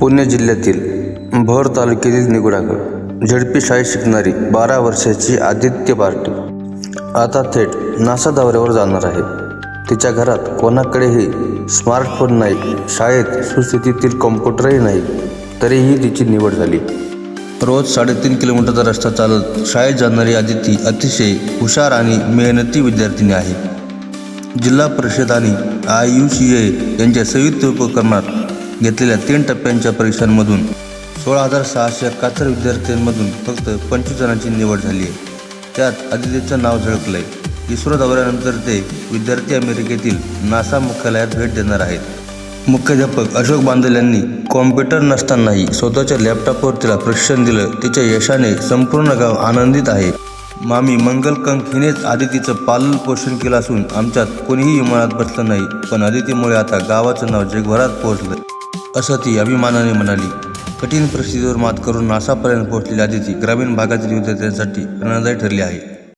पुणे जिल्ह्यातील भोर तालुक्यातील निगुडागड. झडपी शाळेत शिकणारी बारा वर्षाची आदित्य पार्टी आता थेट नासा दौऱ्यावर जाणार आहे. तिच्या घरात कोणाकडेही स्मार्टफोन नाही शाळेत सुस्थितीतील कॉम्प्युटरही नाही तरीही तिची निवड झाली. रोज साडेतीन किलोमीटरचा रस्ता चालत शाळेत जाणारी आदिती अतिशय हुशार आणि मेहनती विद्यार्थिनी आहे. जिल्हा परिषद आणि आय यू सी ए यांच्या संयुक्त उपक्रमात घेतलेल्या तीन टप्प्यांच्या परीक्षांमधून सोळा हजार सहाशे एकाहत्तर विद्यार्थ्यांमधून फक्त पंचवीस जणांची निवड झाली आहे. त्यात आदित्यचं नाव झळकलं आहे इस्रो दौऱ्यानंतर ते विद्यार्थी अमेरिकेतील नासा मुख्यालयात भेट देणार आहेत. मुख्याध्यापक अशोक बांदल यांनी कॉम्प्युटर नसतानाही स्वतःच्या लॅपटॉपवर तिला प्रशिक्षण दिलं. तिच्या यशाने संपूर्ण गाव आनंदित आहे. मामी मंगल कंक हिनेच आदितीचं पालन पोषण केलं असून आमच्यात कोणीही विमानात बसलं नाही. पण आदितीमुळे आता गावाचं नाव जगभरात पोहोचलं असं ती अभिमानाने म्हणाली कठीण परिस्थितीवर मात करून नासापर्यंत पोहोचलेली आदिती ग्रामीण भागातील विद्यार्थ्यांसाठी प्रेरणादायी ठरली आहे.